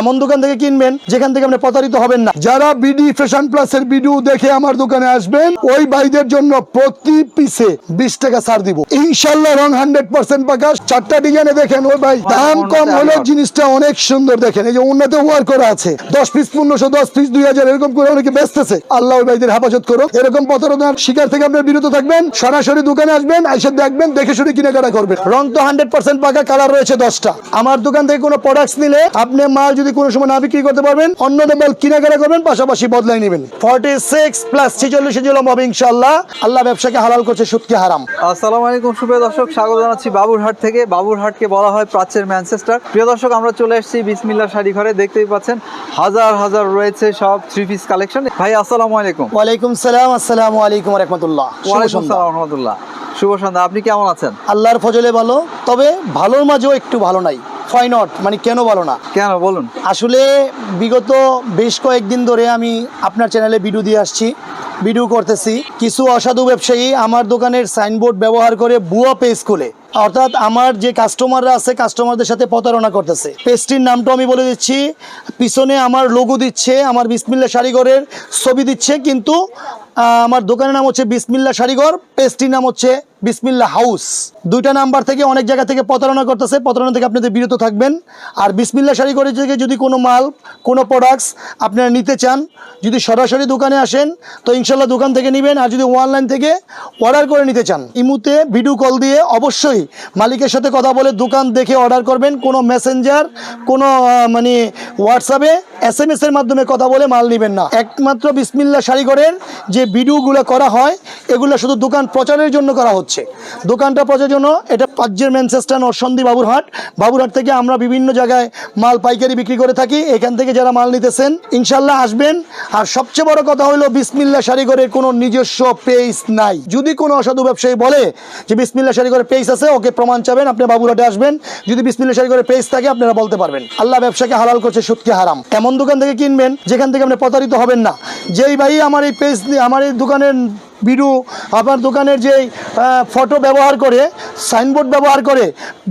এমন দোকান থেকে কিনবেন যেখান থেকে আপনি প্রতারিত হবেন না। যারা বিডি ফ্যাশন প্লাসের ভিডিও দেখে আমার দোকানে আসবেন ওই ভাইদের জন্য প্রতি পিসে বিশ টাকা ছাড় দিব। ইনশাল্লাহ রং হান্ড্রেড পার্সেন্ট পাকা চারটা ডিজাইনে দেখেন ওই ভাই দাম কম হলে জিনিসটা অনেক সুন্দর দেখেন। এই যে উন্নত ওয়ার করা আছে। দশ পিস পনেরোশো দশ পিস দুই হাজার এরকম করে অনেকে বেচতেছে। আল্লাহ ওই ভাইদের হেফাজত করো এরকম প্রতারণার শিকার থেকে আপনার বিরত থাকবেন। সরাসরি দোকানে আসবেন এসে দেখবেন দেখে শুনে কেনাকাটা করবেন। রং তো হান্ড্রেড পার্সেন্ট পাকা কালার রয়েছে দশটা। আমার দোকান থেকে কোনো প্রোডাক্টস নিলে আপনি মাল যদি কোনো সময় না বিক্রি করতে পারবেন অন্য মাল কেনাকাটা করবেন পাশাপাশি বদলাই নেবেন। ফর্টি সিক্স প্লাস ছিচল্লিশ জলম হবে ইনশাল্লাহ আল্লাহ ব্যবসাকে হালাল করছে সুদকে হারাম। আসসালামু আলাইকুম সুপ্রিয় দর্শক স্বাগত জানাচ্ছি বাবুরহাট থেকে। বাবুরহাটকে বলা হয় প্রাচ্যের ম্যানচেস্টার। প্রিয় দর্শক আমরা চলে এসেছি বিসমিল্লা শাড়ি ঘরে দেখতেই পাচ্ছেন হাজার হাজার রয়েছে সব থ্রি পিস কালেকশন ভাই আসসালামু আলাইকুম। ওয়ালাইকুম সালাম আসসালামু আলাইকুম রহমতুল্লাহ। ওয়ালাইকুম সালাম রহমতুল্লাহ। শুভ সন্ধ্যা। আপনি কেমন আছেন? আল্লাহর ফজলে ভালো তবে ভালোর মাঝেও একটু ভালো নাই। ফাই নট মানে কেন বলো না? কেন? বলুন। আসলে বিগত বেশ কয়েকদিন ধরে আমি আপনার চ্যানেলে ভিডিও দিয়ে আসছি। ভিডিও করতেছি। কিছু অসাধু ব্যবসায়ী আমার দোকানের সাইনবোর্ড ব্যবহার করে বুয়া পেজ খুলে। অর্থাৎ আমার যে কাস্টমাররা আছে, কাস্টমারদের সাথে প্রতারণা করতেছে। পেজটির নামটা আমি বলে দিচ্ছি। পিছনে আমার লোগো দিচ্ছে, আমার বিসমিল্লা শাড়িঘরের ছবি দিচ্ছে, কিন্তু আমার দোকানের নাম হচ্ছে বিসমিল্লা শাড়িঘর পেজটির নাম হচ্ছে বিসমিল্লা হাউস। দুইটা নাম্বার থেকে অনেক জায়গা থেকে প্রতারণা করতেছে। প্রতারণা থেকে আপনাদের বিরত থাকবেন। আর বিসমিল্লা শাড়িঘরের থেকে যদি কোনো মাল, কোনো প্রোডাক্টস আপনারা নিতে চান, যদি সরাসরি দোকানে আসেন, তো ইনশাল্লাহ দোকান থেকে নেবেন আর যদি অনলাইন থেকে অর্ডার করে নিতে চান ইমুতে ভিডিও কল দিয়ে অবশ্যই মালিকের সাথে কথা বলে দোকান দেখে অর্ডার করবেন। কোনো মেসেঞ্জার, কোনো মানে হোয়াটসঅ্যাপে এস এম এর মাধ্যমে কথা বলে মাল নেবেন না। একমাত্র বিসমিল্লা শাড়িঘরের যে ভিডিওগুলো করা হয়, এগুলো শুধু দোকান প্রচারের জন্য করা হচ্ছে। দোকানটা প্রচারের জন্য এটা পাজ্যের ম্যানচেস্টার নরসন্দী বাবুরহাট। বাবুরহাট থেকে আমরা বিভিন্ন জায়গায় মাল পাইকারি বিক্রি করে থাকি। এখান থেকে যারা মাল নিতেছেন ইনশাল্লাহ আসবেন। আর সবচেয়ে বড় কথা হলো বিসমিল্লা শাড়িঘরের কোনো নিজস্ব পেজ নাই। যদি কোনো অসাধু ব্যবসায়ী বলে যে বিসমিল্লা শাড়িঘরের পেজ আছে, ওকে প্রমাণ চাবেন, আপনি বাবুরাটে আসবেন। যদি বিসমিল্লা শাড়িঘরের পেজ থাকে, আপনারা বলতে পারবেন। আল্লাহ ব্যবসাকে হালাল করছে, সুদকে হারাম। এমন দোকান থেকে কিনবেন, যেখান থেকে আপনি প্রতারিত হবেন না। যেই ভাই আমার এই পেজ আমার এই দোকানের ভিডিও আপনার দোকানের যে ফটো ব্যবহার করে সাইনবোর্ড ব্যবহার করে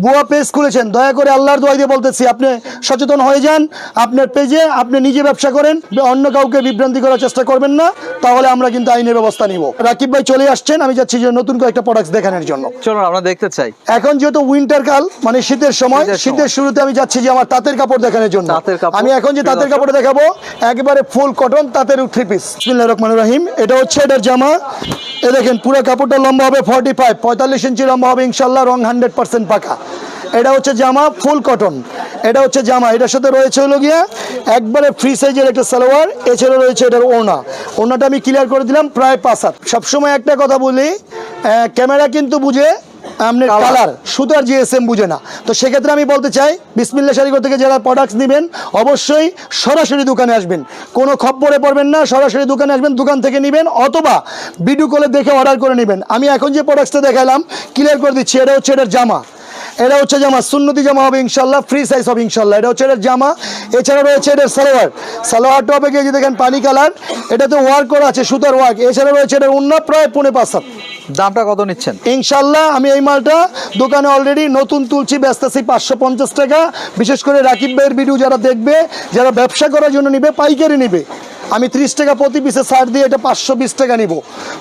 বুয়া পেজ খুলেছেন। দয়া করে আল্লাহর দোয়াই দিয়ে বলতেছি আপনি সচেতন হয়ে যান আপনার পেজে আপনি নিজে ব্যবসা করেন অন্য কাউকে বিভ্রান্তি করার চেষ্টা করবেন না তাহলে আমরা কিন্তু আইনের ব্যবস্থা নিব। রাকিব ভাই চলে আসছেন আমি যাচ্ছি যে নতুন কয়েকটা প্রোডাক্টস দেখানোর জন্য। চলুন আমরা দেখতে চাই। এখন যেহেতু উইন্টার কাল মানে শীতের সময় শীতের শুরুতে আমি যাচ্ছি যে আমার তাঁতের কাপড় দেখানোর জন্য। আমি এখন যে তাঁতের কাপড় দেখাবো একবারে ফুল কটন তাঁতের থ্রি পিস রহমানির রহিম এটা হচ্ছে এটার জামা। এ দেখেন, পুরো কাপড়টা লম্বা হবে ফর্টি ফাইভ পঁয়তাল্লিশ ইঞ্চি লম্বা হবে ইনশাল্লাহ রং হান্ড্রেড পার্সেন্ট পাকা। এটা হচ্ছে জামা ফুল কটন এটা হচ্ছে জামা, এটার সাথে রয়েছে হলো গিয়া একবারে ফ্রি সাইজের একটা সালোয়ার এছাড়া রয়েছে এটার ওনা ওনাটা আমি ক্লিয়ার করে দিলাম প্রায় পাঁচ হাত। সবসময় একটা কথা বলি ক্যামেরা কিন্তু বুঝে Colour। কালার সুতার জিএসএম বুঝে না। তো সেক্ষেত্রে আমি বলতে চাই বিসমিল্লা শাড়িঘর থেকে যারা প্রোডাক্টস নেবেন অবশ্যই সরাসরি দোকানে আসবেন। কোনো খপ্পরে পড়বেন না সরাসরি দোকানে আসবেন দোকান থেকে নেবেন অথবা ভিডিও কলে দেখে অর্ডার করে নেবেন। আমি এখন যে প্রোডাক্টসটা দেখালাম ক্লিয়ার করে দিচ্ছি এটা হচ্ছে এটার জামা। এটা হচ্ছে জামা সুন্নতি জামা হবে ইনশাল্লাহ ফ্রি সাইজ হবে ইনশাল্লাহ এটা হচ্ছে এটার জামা এছাড়া রয়েছে এটার সালোয়ার। সালোয়ারটা হবে গিয়ে দেখেন পানি কালার এটাতে ওয়ার্ক করা আছে সুতার ওয়ার্ক এছাড়া রয়েছে এটার অন্য প্রায় পৌনে পাঁচ সাত দামটা কত নিচ্ছেন? ইনশাল্লাহ আমি এই মালটা দোকানে অলরেডি নতুন তুলছি বেচতেছি পাঁচশো পঞ্চাশ টাকা। বিশেষ করে রাকিব ভাইয়ের ভিডিও যারা দেখবে যারা ব্যবসা করার জন্য নিবে পাইকারি নিবে। আমি ত্রিশ টাকা প্রতি পিসে ছাড় দিয়ে এটা পাঁচশো বিশ টাকা নিব।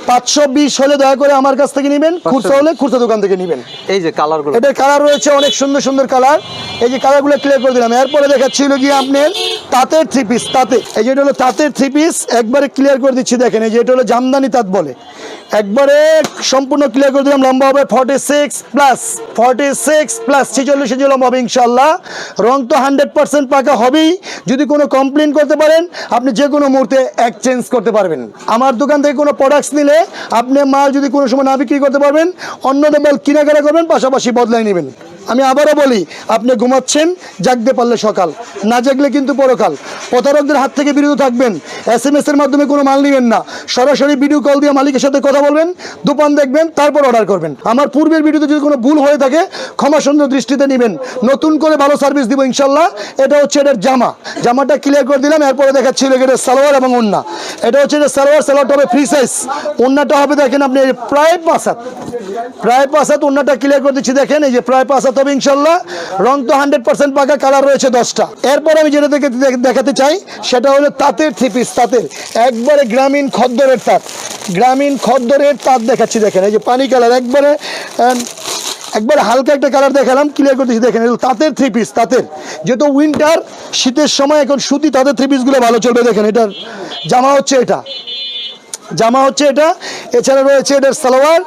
পাঁচশো বিশ হলে দয়া করে আমার কাছ থেকে নেবেন খুচরা হলে খুচরা দোকান থেকে নেবেন। এই যে কালারগুলো এটার কালার রয়েছে অনেক সুন্দর সুন্দর কালার এই যে কালারগুলো ক্লিয়ার করে দিলাম। এরপরে দেখাচ্ছিল গিয়ে আপনার তাঁতের থ্রি পিস তাঁতে। এই যে এটা হলো তাঁতের থ্রি পিস একবারে ক্লিয়ার করে দিচ্ছি দেখেন। এই যে এটা হলো জামদানি তাঁত বলে। একবারে সম্পূর্ণ ক্লিয়ার করে দিলাম, লম্বা হবে forty six plus forty six plus ছিচল্লিশ ইঞ্চি লম্বা হবে ইনশাল্লাহ রং তো হান্ড্রেড পার্সেন্ট পাকা হবেই, যদি কোনো কমপ্লেন করতে পারেন, আপনি যে কোনো মুহূর্তে এক্সচেঞ্জ করতে পারবেন। আমার দোকান থেকে কোনো প্রোডাক্টস নিলে আপনি মাল যদি কোনো সময় না বিক্রি করতে পারবেন, অন্য মাল কিনাকাটা করবেন, পাশাপাশি বদলাই নেবেন। আমি আবারও বলি, আপনি ঘুমাচ্ছেন, জাগতে পারলে সকাল, না জাগলে কিন্তু পরকাল। প্রতারকদের হাত থেকে বিরত থাকবেন এস এম এস এর মাধ্যমে কোনো মাল নেবেন না। সরাসরি ভিডিও কল দিয়ে মালিকের সাথে কথা বলবেন, দোকান দেখবেন, তারপর অর্ডার করবেন। আমার পূর্বের ভিডিওতে যদি কোনো ভুল হয়ে থাকে, ক্ষমা সুন্দর দৃষ্টিতে নেবেন। নতুন করে ভালো সার্ভিস দিব ইনশাল্লাহ এটা হচ্ছে এটার জামা। জামাটা ক্লিয়ার করে দিলাম, এরপরে দেখাচ্ছিল এটা সালোয়ার এবং ওন্না। এটা হচ্ছে এটা সালোয়ার, সালোয়ারটা হবে ফ্রি সাইজ ওন্নাটা হবে দেখেন আপনি প্রায় পাঁচ হাত। প্রায় পাঁচ হাত ওন্নাটা ক্লিয়ার করে দিচ্ছি, দেখেন, এই যে প্রায় পাঁচ হবে ইনশাল্লাহ রং তো হান্ড্রেড পার্সেন্ট পাকা কালার রয়েছে দশটা। এরপর আমি যেটা দেখে দেখাতে চাই, সেটা হলো তাঁতের থ্রি পিস তাঁতের। একবারে গ্রামীণ খদ্দরের তাঁত। গ্রামীণ খদ্দরের তাঁত দেখাচ্ছি, দেখেন, এই যে পানি কালার, একবারে একবার হালকা একটা কালার দেখালাম ক্লিয়ার করতেছি, দেখেন তাঁতের থ্রি পিস তাঁতের। যেহেতু উইন্টার শীতের সময় এখন সুতি তাঁতের থ্রি পিসগুলো ভালো চলবে, দেখেন, এটার জামা হচ্ছে এটা। জামা হচ্ছে এটা, এছাড়া রয়েছে এটার সালোয়ার,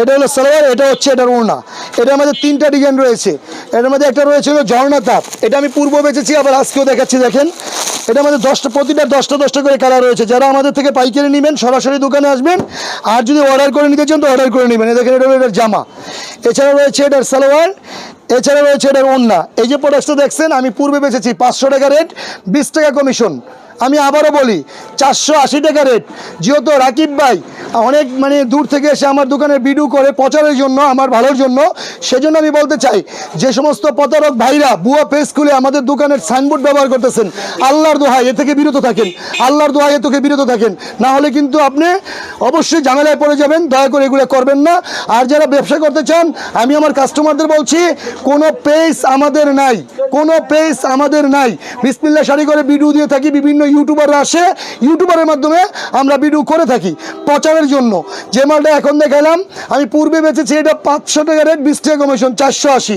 এটা হলো সালোয়ার, এটা হচ্ছে এটার ওড়না। এটার মধ্যে তিনটা ডিজাইন রয়েছে। এটার মধ্যে একটা রয়েছে হলো ঝর্ণা তাপ এটা আমি পূর্ব বেঁচেছি আবার আজকেও দেখাচ্ছি, দেখেন। এটার মধ্যে দশটা, প্রতিটা দশটা দশটা করে কালার রয়েছে। যারা আমাদের থেকে পাইকারি নেবেন, সরাসরি দোকানে আসবেন। আর যদি অর্ডার করে নিতে চান, তো অর্ডার করে নেবেন। দেখেন, এটা এটার জামা। এছাড়া রয়েছে এটার সালোয়ার, এছাড়া রয়েছে এটার ওড়না। এই যে প্রোডাক্টটা দেখছেন, আমি পূর্বে বেচেছি পাঁচশো টাকা রেট বিশ টাকা কমিশন আমি আবারও বলি, চারশো আশি টাকা রেট যেহেতু রাকিব ভাই অনেক মানে দূর থেকে এসে আমার দোকানে বিডু করে প্রচারের জন্য, আমার ভালোর জন্য, সেজন্য আমি বলতে চাই, যে সমস্ত প্রতারক ভাইরা বুয়া পেজ খুলে আমাদের দোকানের সাইনবোর্ড ব্যবহার করতেছেন, আল্লাহর দোহাই এ থেকে বিরত থাকেন, আল্লাহর দোহাই এ থেকে বিরত থাকেন। না হলে কিন্তু আপনি অবশ্যই ঝামেলায় পড়ে যাবেন, দয়া করে এগুলো করবেন না। আর যারা ব্যবসা করতে চান, আমি আমার কাস্টমারদের বলছি, কোনো পেজ আমাদের নাই, কোনো পেজ আমাদের নাই। বিসমিল্লা শাড়ি করে ভিডিও দিয়ে থাকি বিভিন্ন ইউটিউবাররা আসে ইউটিউবারের মাধ্যমে আমরা ভিডিও করে থাকি প্রচারের জন্য। যে মালটা এখন দেখালাম, আমি পূর্বে বেচেছি এটা পাঁচশো টাকা রেট বিশ টাকা কমিশন চারশো আশি।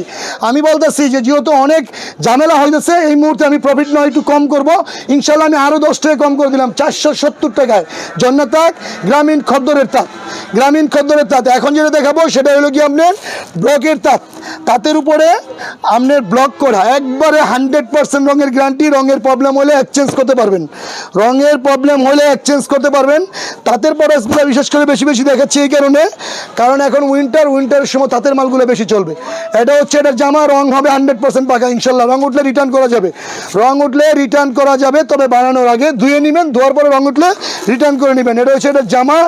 আমি বলতেছি যে যেহেতু অনেক ঝামেলা হইতেছে, এই মুহূর্তে আমি প্রফিট নয় একটু কম করব। ইনশাল্লাহ আমি আরও দশ টাকা কম করে দিলাম, চারশো সত্তর টাকায়। জন্নতাক গ্রামীণ খদ্দরের তাঁত। গ্রামীণ খদ্দরের তাঁত। এখন যেটা দেখাবো, সেটা হলো কি আপনার ব্লকের তাঁত। তাঁতের উপরে আপনার ব্লক করা, একবারে হান্ড্রেড পার্সেন্ট রঙের গ্যারান্টি রঙের প্রবলেম হলে এক্সচেঞ্জ করতে পারবেন। রঙের প্রবলেম হলে এক্সচেঞ্জ করতে পারবেন। তাঁতের প্রোডাক্টসগুলো বিশেষ করে বেশি বেশি দেখাচ্ছি এই কারণে। কারণ এখন উইন্টার উইন্টারের সময় তাঁতের মালগুলো বেশি চলবে। এটা হচ্ছে এটার জামা, রং হবে হান্ড্রেড পার্সেন্ট পাকা, ইনশাল্লাহ। রং উঠলে রিটার্ন করা যাবে। রং উঠলে রিটার্ন করা যাবে, তবে বানানোর আগে ধুয়ে নেবেন, ধোয়ার পরে রং উঠলে রিটার্ন করে নেবেন। এটা হচ্ছে এটার জামা,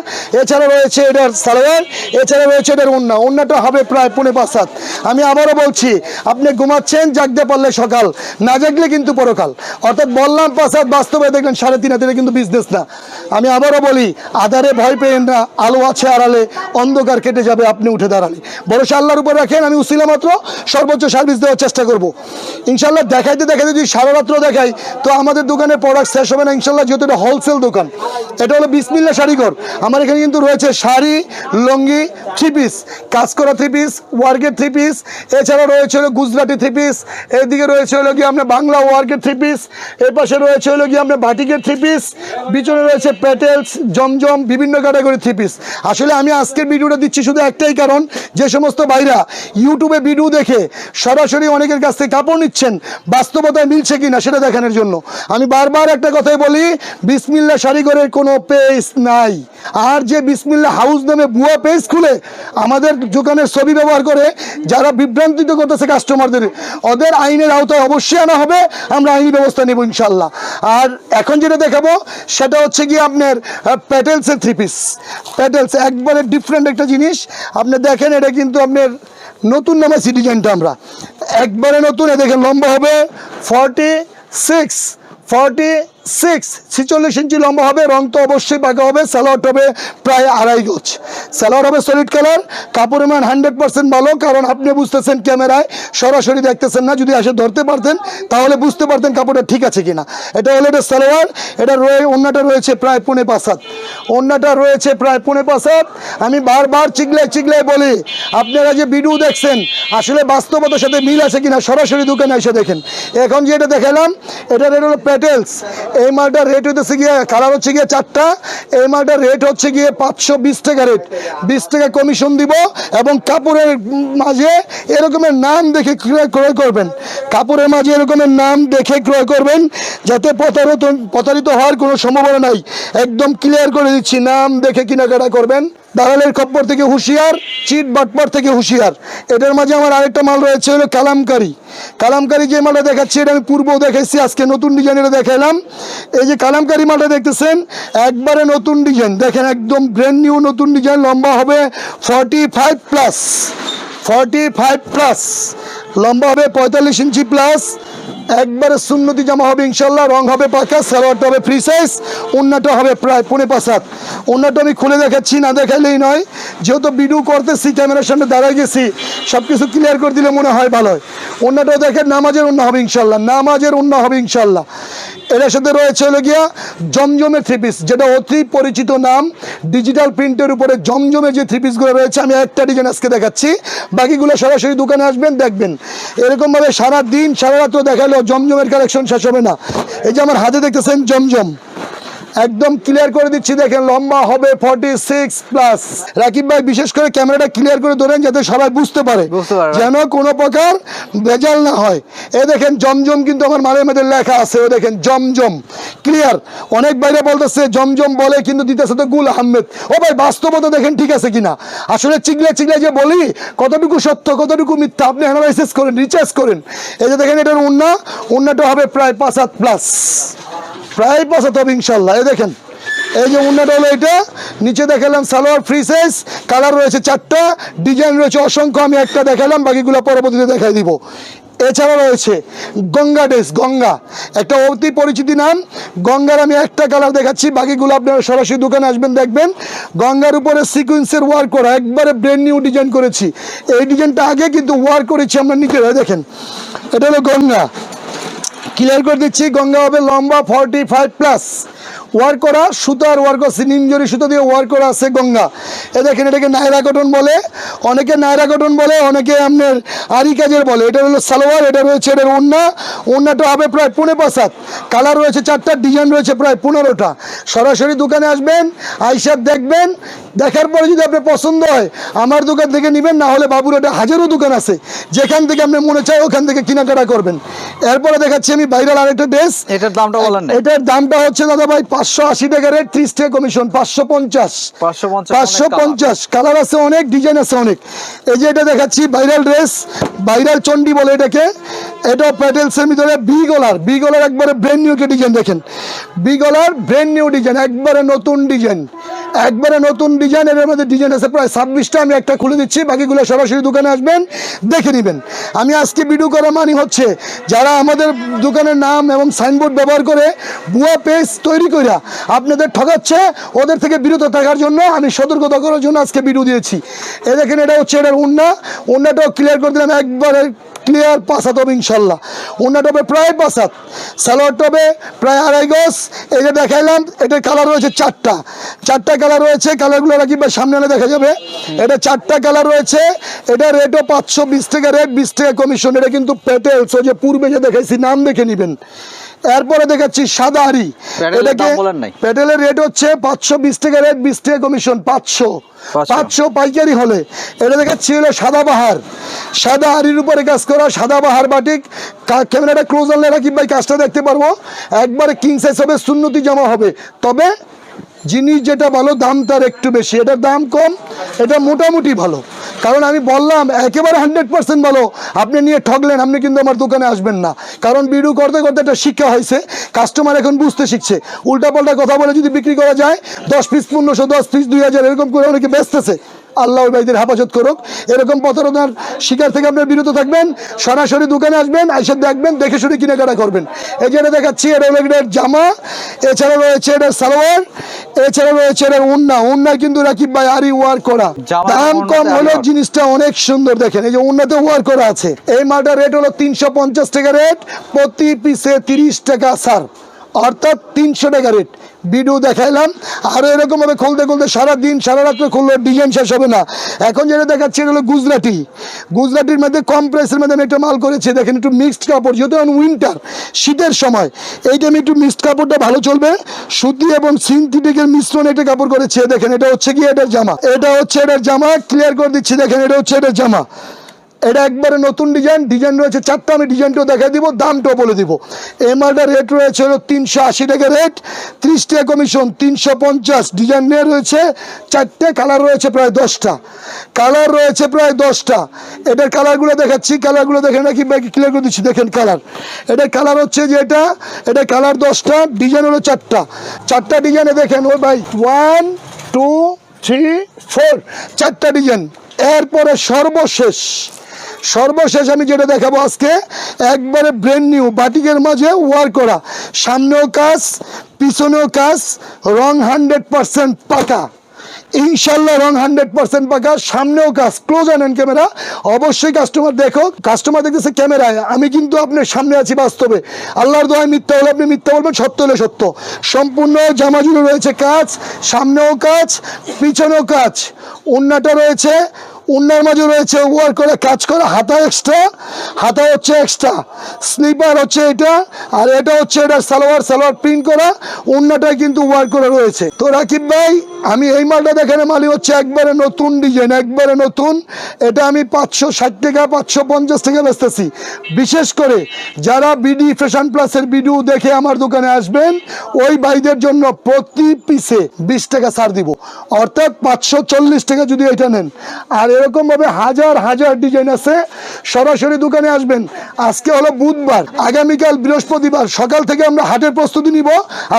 এছাড়া রয়েছে এটার সালোয়ার, এছাড়া রয়েছে এটার ওন্না ওন্নাটা হবে প্রায় পৌনে পাঁচ সাত। আমি আবারও বলছি, আপনি ঘুমাচ্ছেন, জাগতে পারলে সকাল, না জাগলে কিন্তু পরকাল। অর্থাৎ বললাম পাঁচ হাত বাস্তবে দেখলেন সাড়ে তিন হাতে কিন্তু বিজনেস না। আমি আবারও বলি, আধারে ভয় পেয়েন না, আলো আছে আড়ালে, অন্ধকার কেটে যাবে, আপনি উঠে দাঁড়ালে। ভরসা আল্লাহর উপর রাখেন, আমি উসিলা মাত্র সর্বোচ্চ সার্ভিস দেওয়ার চেষ্টা করব। ইনশাল্লাহ দেখাইতে দেখাইতে যদি সারা রাত্র দেখাই, তো আমাদের দোকানে প্রোডাক্ট শেষ হবে না ইনশাল্লাহ যেহেতু এটা হোলসেল দোকান। এটা হলো বিসমিল্লা শাড়িঘর আমার এখানে কিন্তু রয়েছে শাড়ি, লুঙ্গি থ্রি পিস কাজ করা থ্রি পিস ওয়ার্কের থ্রি পিস এছাড়া রয়েছে হলো গুজরাটি থ্রি পিস এদিকে রয়েছে হলো কি আপনার বাংলা ওয়ার্কের থ্রি পিস এর পাশে রয়েছে হলো কি আপনার বাটিকের থ্রি পিস পিছনে রয়েছে প্যাটেলস জমজম, বিভিন্ন ক্যাটাগরি থ্রি পিস আসলে আমি আজকের ভিডিওটা দিচ্ছি শুধু একটাই কারণ, যে সমস্ত ভাইরা ইউটিউবে ভিডিও দেখে সরাসরি অনেকের কাছ থেকে কাপড় নিচ্ছেন, বাস্তবতায় মিলছে কিনা সেটা দেখানোর জন্য। আমি বারবার একটা কথাই বলি, বিসমিল্লা শাড়িঘরের কোনো পেজ নাই। আর যে বিসমিল্লা হাউস নামে ভুয়া পেজ খুলে আমাদের দোকানের ছবি ব্যবহার করে, যারা বিভ্রান্তিত করতেছে কাস্টমারদের ওদের আইনের আওতায় অবশ্যই আনা হবে, আমরা আইনি ব্যবস্থা নেব ইনশাল্লাহ আর এখন যেটা দেখাবো, সেটা হচ্ছে গিয়ে আপনার প্যাটেলসের থ্রি পিস প্যাটেলস একবারে ডিফারেন্ট একটা জিনিস। আপনি দেখেন, এটা কিন্তু আপনার নতুন নামে সিটিজেনটা আমরা। একবারে নতুন, এ দেখেন, লম্বা হবে ফর্টি সিক্স ফর্টি সিক্স, ছিচল্লিশ ইঞ্চি লম্বা হবে, রং তো অবশ্যই পাকা হবে স্যালোয়ার হবে প্রায় আড়াই গোছ স্যালোয়ার হবে সলিড কালার কাপড়ের মান হান্ড্রেড পার্সেন্ট ভালো, কারণ আপনি বুঝতেছেন ক্যামেরায়, সরাসরি দেখতেছেন না, যদি আসে ধরতে পারতেন, তাহলে বুঝতে পারতেন কাপড়টা ঠিক আছে কিনা। এটা হলো এটা স্যালোয়ার এটা রয়ে অন্যটা রয়েছে প্রায় পৌনে পাঁচ হাত। অন্যটা রয়েছে প্রায় পৌনে পাঁচ হাত। আমি বারবার চিগলে চিগলে বলি, আপনারা যে ভিডিও দেখছেন, আসলে বাস্তবতার সাথে মিল আছে কিনা, সরাসরি দোকানে এসে দেখেন। এখন যে এটা দেখালাম এটা হলো প্যাটেলস এই মালটার রেট হচ্ছে গিয়ে কালার হচ্ছে গিয়ে চারটা। এই মালটার রেট হচ্ছে গিয়ে পাঁচশো বিশ টাকা রেট বিশ টাকা কমিশন দিব এবং কাপড়ের মাঝে এরকমের নাম দেখে ক্রয় ক্রয় করবেন। কাপড়ের মাঝে এরকমের নাম দেখে ক্রয় করবেন, যাতে প্রতারিত প্রতারিত হওয়ার কোনো সম্ভাবনা নাই। একদম ক্লিয়ার করে দিচ্ছি, নাম দেখে কেনাকাটা করবেন। দালালের খপ্পর থেকে হুঁশিয়ার, চিট বাটপার থেকে হুঁশিয়ার। এটার মাঝে আমার আরেকটা মাল রয়েছে, হলো কালামকারি। কালামকারি যে মালটা দেখাচ্ছি, এটা আমি পূর্বেও দেখাইছি, আজকে নতুন ডিজাইনের দেখাইলাম। এই যে কালামকারি মালটা দেখতেছেন, একবারে নতুন ডিজাইন দেখেন, একদম ব্র্যান্ড নিউ নতুন ডিজাইন লম্বা হবে forty five plus forty five plus লম্বা হবে পঁয়তাল্লিশ ইঞ্চি প্লাস একবারে সুন্নতি জামা হবে ইনশাল্লাহ রং হবে পাকা, সালোয়ারটা হবে ফ্রি সাইজ অন্যটা হবে প্রায় পনে পাশাত অন্যটা আমি খুলে দেখাচ্ছি, না দেখাইলেই নয়, যেহেতু ভিডিও করতেছি, ক্যামেরার সামনে দাঁড়ায় গেছি সব কিছু ক্লিয়ার করে দিলে মনে হয় ভালো হয়। অন্যটাও দেখেন, নামাজের অন্য হবে ইনশাল্লাহ নামাজের অন্য হবে ইনশাল্লাহ এটার সাথে রয়েছে হলো গিয়া জমজমে থ্রি পিস যেটা অতি পরিচিত নাম। ডিজিটাল প্রিন্টের উপরে জমজমে যে থ্রি পিসগুলো রয়েছে, আমি একটা ডিজাইন আজকে দেখাচ্ছি। বাকিগুলো সরাসরি দোকানে আসবেন, দেখবেন। এরকমভাবে সারা দিন সারা রাত্র দেখাল জমজমের কালেকশন শেষ হবে না। এই যে আমার হাতে দেখতেছেন জমজম। একদম ক্লিয়ার করে দিচ্ছি দেখেন লম্বা হবে ফর্টি সিক্স প্লাস রাকিব ভাই বিশেষ করে ক্যামেরাটা ক্লিয়ার করে ধরেন যাতে সবাই বুঝতে পারে যেন কোনো প্রকার ভেজাল না হয়। এ দেখেন জমজম কিন্তু আমার মালের মধ্যে লেখা আছে ও দেখেন জমজম। ক্লিয়ার অনেক বাইরে বলতেছে জমজম বলে কিন্তু দিতেছে তো গুল আহমেদ। ও ভাই বাস্তবতা দেখেন ঠিক আছে কিনা? আসলে চিগলে চিগলে যে বলি কতটুকু সত্য কতটুকু মিথ্যা আপনি অ্যানালাইসিস করেন রিচার্জ করেন। এই যে দেখেন এটার উন্না উন্নাটা হবে প্রায় পাঁচ হাত প্লাস প্রায় পাঁচ হবে ইনশাল্লাহ। এই দেখেন, এই যে উন্নাটা হলো এটা, নিচে দেখালাম সালোয়ার ফ্রি সাইজ কালার রয়েছে চারটা ডিজাইন রয়েছে অসংখ্য, আমি একটা দেখালাম, বাকিগুলো পরবর্তীতে দেখাই দিব। এছাড়া রয়েছে গঙ্গা ড্রেস গঙ্গা। একটা অতি পরিচিতি নাম, গঙ্গার আমি একটা কালার দেখাচ্ছি, বাকিগুলো আপনারা সরাসরি দোকানে আসবেন, দেখবেন। গঙ্গার উপরে সিকুয়েন্সের ওয়ার্ক করা, একবারে ব্র্যান্ড নিউ ডিজাইন করেছি। এই ডিজাইনটা আগে কিন্তু ওয়ার্ক করেছি আমরা নিজেরা দেখেন। এটা হলো গঙ্গা। ক্লিয়ার করে দিচ্ছি গঙ্গা হবে লম্বা ফর্টি ফাইভ প্লাস ওয়ার্ক করা সুতার ওয়ার্ক আছে নিমজরি সুতো দিয়ে ওয়ার্ক করা আছে গঙ্গা। এ দেখেন এটাকে নায়রা কটন বলে অনেকে নায়রা কটন বলে অনেকে আপনার আরি কাজের বলে। এটা হলো সালোয়ার এটা রয়েছে এটার উন্না উন্নাটা হবে প্রায় পনেরো পাঁচাত কালার রয়েছে চারটা ডিজাইন রয়েছে প্রায় পনেরোটা। সরাসরি দোকানে আসবেন আইসার দেখবেন। দেখার পরে যদি আপনার পছন্দ হয় আমার দোকান থেকে নেবেন না হলে বাবুর একটা হাজারো দোকান আছে। যেখান থেকে আপনি মনে চায় ওখান থেকে কেনাকাটা করবেন। এরপরে দেখাচ্ছি আমি বাইরের আরেকটা ড্রেস। এটার দামটা বলেন এটার দামটা হচ্ছে দাদা ভাই পাঁচশো আশি টাকা রেট ত্রিশ টাকা কমিশন পাঁচশো পঞ্চাশ। পাঁচশো পঞ্চাশ কালার আছে অনেক ডিজাইন আছে অনেক। এই যে এটা দেখাচ্ছি ভাইরাল ড্রেস ভাইরাল চন্ডি বলে এটাকে। এটা প্যাটেলসের ভিতরে বি গলার বি গলার একবারে ব্র্যান্ড নিউ ডিজাইন দেখেন। বি গলার ব্র্যান্ড নিউ ডিজাইন একবারে নতুন ডিজাইন একবারে নতুন ডিজাইন এর মধ্যে ডিজাইন আছে, প্রায় ছাব্বিশটা আমি একটা খুলে দিচ্ছি, বাকিগুলো সরাসরি দোকানে আসবেন, দেখে নেবেন। আমি আজকে ভিডিও করা মানে হচ্ছে, যারা আমাদের দোকানের নাম এবং সাইনবোর্ড ব্যবহার করে ভুয়া পেজ তৈরি করে আপনাদের ঠকাচ্ছে, ওদের থেকে বিরত থাকার জন্য আমি সতর্কতা করার জন্য আজকে ভিডিও দিয়েছি। এ দেখেন, এটা হচ্ছে এটার উন্না উন্নাটাও ক্লিয়ার করে দিলাম, একবারে ক্লিয়ার পাসাত হবে ইনশাল্লাহ। ওনাটা হবে প্রায় পাঁচ হাত সালোয়ারটা হবে প্রায় আড়াই গজ। এই যে দেখাইলাম, এটার কালার রয়েছে চারটা। চারটা কালার রয়েছে কালারগুলো রাখি বা সামনে আনে দেখা যাবে। এটা চারটা কালার রয়েছে। এটা রেটও পাঁচশো বিশ টাকা রেট বিশ টাকা কমিশন এটা কিন্তু পেটেলস যে পূর্বে যে দেখেছি নাম দেখে নেবেন। এরপরে দেখাচ্ছি সাদা হাড়ি। নাই। প্যাটেলের রেট হচ্ছে পাঁচশো বিশ টাকা রেট বিশ টাকা কমিশন পাঁচশো। পাঁচশো। পাইকারি হলে। এটা দেখাচ্ছি হলো সাদাবাহার সাদা হাড়ির উপরে কাজ করা সাদাবাহার বাটিক ক্যামেরাটা ক্লোজ আনলে রাখি ভাই কাজটা দেখতে পারব। একবারে কিং সাইজ হবে সুন্নতি জমা হবে। তবে জিনিস যেটা ভালো, দাম তার একটু বেশি। এটার দাম কম, এটা মোটামুটি ভালো। কারণ আমি বললাম, একেবারে হান্ড্রেড পার্সেন্ট ভালো। আপনি নিয়ে ঠকলেন আপনি কিন্তু আমার দোকানে আসবেন না। কারণ বিড়ু করতে করতে একটা শিক্ষা হয়েছে কাস্টমার এখন বুঝতে শিখছে। উল্টাপাল্টা কথা বলে যদি বিক্রি করা যায়, দশ পিস পনেরোশো, দশ পিস দুই হাজার, এরকম করে অনেকে বেচতেছে। আল্লাহ ভাইদের হেফাজত করুক। এরকম প্রতারণার শিকার থেকে আপনার বিরত থাকবেন। সরাসরি দোকানে আসবেন আইসে দেখবেন দেখে শুনে কেনাকাটা করবেন। এই যেটা দেখাচ্ছি এটা হলো এটার জামা। এছাড়া রয়েছে এটার সালোয়ার এছাড়া রয়েছে এটার উন্না। উন্না কিন্তু রাকিব ভাই আরই ওয়ার করা। দাম কম আরি হলেও জিনিসটা অনেক সুন্দর দেখেন। এই যে উন্নাতে ওয়ার করা আছে। এই মালটার রেট হলো তিনশো পঞ্চাশ টাকা রেট প্রতি পিসে তিরিশ টাকা সার অর্থাৎ তিনশো টাকা রেট ভিডিও দেখাইলাম। আরও এরকমভাবে খুলতে খুলতে সারা দিন সারা রাত্রে খুললে ডিজাইন শেষ হবে না। এখন যেটা দেখাচ্ছি এটা হলো গুজরাটি। গুজরাটির মধ্যে কম প্রাইসের মধ্যে আমি একটা মাল করেছি, দেখেন একটু মিক্সড কাপড়, যেহেতু এখন উইন্টার শীতের সময়। এই টাইমে একটু মিক্সড কাপড়টা ভালো চলবে। সুতি এবং সিনথেটিকের মিশ্রণ একটা কাপড় করেছে, দেখেন এটা হচ্ছে কি এটার জামা। এটা হচ্ছে এটার জামা ক্লিয়ার করে দিচ্ছি, দেখেন এটা হচ্ছে এটার জামা। এটা একবারে নতুন ডিজাইন ডিজাইন রয়েছে চারটা, আমি ডিজাইনটাও দেখাই দিব, দামটাও বলে দিব। মালটার রেট রয়েছে হলো তিনশো আশি টাকা রেট ত্রিশ টাকা কমিশন তিনশো পঞ্চাশ। ডিজাইন নিয়ে রয়েছে চারটে কালার রয়েছে প্রায় দশটা। কালার রয়েছে প্রায় দশটা। এটার কালারগুলো দেখাচ্ছি কালারগুলো দেখেন নাকি? ব্যাগ ক্লিয়ার করে দিচ্ছি, দেখেন কালার এটার কালার হচ্ছে যে এটা এটা কালার দশটা ডিজাইন হলো চারটা। চারটা ডিজাইনে দেখেন ওই ভাই ওয়ান টু থ্রি ফোর চারটা ডিজাইন এরপরে সর্বশেষ। সর্বশেষ আমি যেটা দেখাবো আজকে, একবারে ব্রেন নিউ বাটিকের মাঝে ওয়ার করা। সামনেও কাজ, পিছনেও কাজ, রং হান্ড্রেড পার্সেন্ট পাকা। ইনশাল্লাহ রং হান্ড্রেড পার্সেন্ট পাকা, সামনেও কাজ। ক্লোজ আনেন ক্যামেরা, অবশ্যই কাস্টমার দেখো। কাস্টমার দেখতেছে ক্যামেরায়, আমি কিন্তু আপনার সামনে আছি বাস্তবে। আল্লাহর দোয়ায় মিথ্যা হলে আপনি মিথ্যা বলবেন, সত্য হলে সত্য। সম্পূর্ণ জামা জুড়ে রয়েছে কাজ, সামনেও কাজ, পিছনেও কাজ। উন্নাটা রয়েছে উন্নার মাঝে রয়েছে ওয়ার করে, কাজ করা হাতা এক্সট্রা হাতা হচ্ছে এক্সট্রা স্লিপার হচ্ছে এটা, আর এটা হচ্ছে এটা সালোয়ার সালোয়ার প্রিন্ট করা উন্নাটাই কিন্তু ওয়ার করে রয়েছে। তো রাকিব ভাই আমি এই মালটা দেখানে, মালি হচ্ছে একবারে নতুন ডিজাইন একবারে নতুন। এটা আমি পাঁচশো ষাট টাকা পাঁচশো পঞ্চাশ টাকা বেচতেছি। বিশেষ করে যারা বিডি ফ্যাশন প্লাসের ভিডিও দেখে আমার দোকানে আসবেন, ওই ভাইদের জন্য প্রতি পিসে বিশ টাকা ছাড় দিব। অর্থাৎ পাঁচশো চল্লিশ টাকা যদি এটা নেন। আর এরকম ভাবে হাজার হাজার ডিজাইন আছে, সরাসরি দোকানে আসবেন। আজকে হলো বুধবার, আগামীকাল বৃহস্পতিবার, সকাল থেকে আমরা হাটের প্রস্তুতি নিব।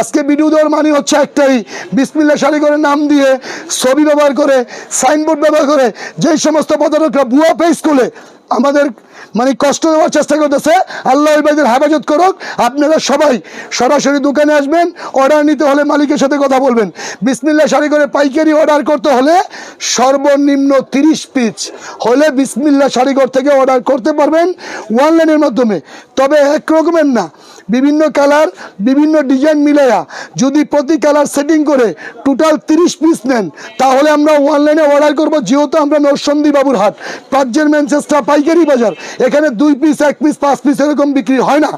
আজকে ভিডিও দেওয়ার মানে হচ্ছে একটাই বিসমিল্লা শাড়ি করে নাম দিয়ে ছবি ব্যবহার করে সাইনবোর্ড ব্যবহার করে যেই সমস্ত প্রতারকরা বুয়া পেজ খুলে আমাদের মানে কষ্ট দেওয়ার চেষ্টা করতেছে। আল্লাহ ওই ভাইদের হেফাজত করুক। আপনারা সবাই সরাসরি দোকানে আসবেন অর্ডার নিতে হলে মালিকের সাথে কথা বলবেন। বিসমিল্লা শাড়ি করে পাইকারি অর্ডার করতে হলে সর্বনিম্ন তিরিশ পিস হলে বিসমিল্লা শাড়িঘর থেকে অর্ডার করতে পারবেন অনলাইনের মাধ্যমে। তবে এক রকমের না, বিভিন্ন কালার বিভিন্ন ডিজাইন মিলাইয়া যদি প্রতি কালার সেটিং করে টোটাল তিরিশ পিস নেন, তাহলে আমরা অনলাইনে অর্ডার করব। যেহেতু আমরা নরসন্দী বাবুর হাট প্রাজ্যের ম্যানচেস্টার পাইকারি বাজার। এখানে দুই পিস এক পিস পাঁচ পিস এরকম বিক্রি হয় না।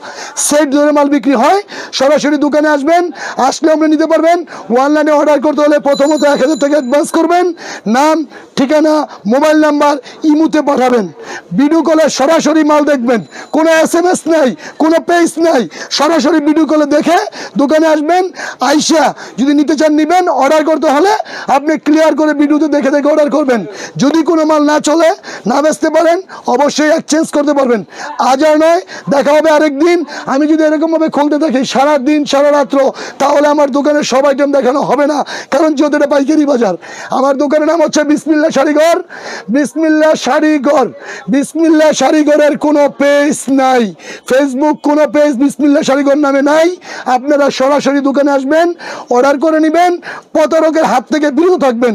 সেট ধরে মাল বিক্রি হয়। সরাসরি দোকানে আসবেন, আসলে আমরা নিতে পারবেন। অনলাইনে অর্ডার করতে হলে প্রথমত এক হাজার টাকা অ্যাডভান্স করবেন। নাম, ঠিকানা মোবাইল নাম্বার ইমুতে পাঠাবেন। ভিডিও কলে সরাসরি মাল দেখবেন। কোনো এস এম এস নাই, কোনো পেজ নাই। সরাসরি ভিডিও কলে দেখে দোকানে আসবেন। আইসা যদি নিতে চান নিবেন অর্ডার করতে হলে আপনি ক্লিয়ার করে ভিডিওতে দেখে দেখে অর্ডার করবেন। যদি কোনো মাল না চলে, না বেচতে পারেন অবশ্যই এক্সচেঞ্জ করতে পারবেন। আজ আর নয়, দেখা হবে আরেক দিন আমি যদি এরকমভাবে খুলতে থাকি সারা দিন সারা রাত্র তাহলে আমার দোকানের সব আইটেম দেখানো হবে না। কারণ যেহেতু এটা পাইকারি বাজার। আমার দোকানের নাম হচ্ছে বিসমিল্লা শাড়িঘর বিসমিল্লা শাড়িঘর বিসমিল্লা শাড়িঘরের কোনো পেজ নাই। ফেসবুক কোনো পেজ বিসমিল্লা শাড়িঘর নামে নাই। আপনারা সরাসরি দোকানে আসবেন অর্ডার করে নেবেন, প্রতারকের হাত থেকে বিরত থাকবেন।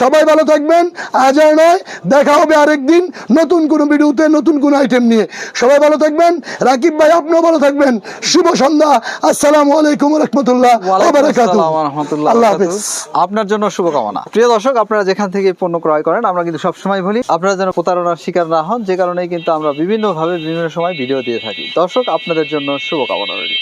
সবাই ভালো থাকবেন। আজ আর নয়, দেখা হবে আরেক দিন নতুন কোনো ভিডিওতে নতুন কোনো আইটেম নিয়ে। সবাই ভালো থাকবেন। রাকিব ভাই আপনিও ভালো থাকবেন। শুভ সন্ধ্যা। আসসালামু আলাইকুম রহমতুল্লাহ আল্লাহ আপনার জন্য শুভকামনা। প্রিয় দর্শক আপনারা যেখান থেকে পণ্য ক্রয় করেন আমরা কিন্তু সবসময় বলি আপনারা যেন প্রতারণার শিকার না হন যে কারণে কিন্তু আমরা বিভিন্নভাবে বিভিন্ন সময় ভিডিও দিয়ে থাকি। দর্শক আপনাদের জন্য শুভকামনা রইল।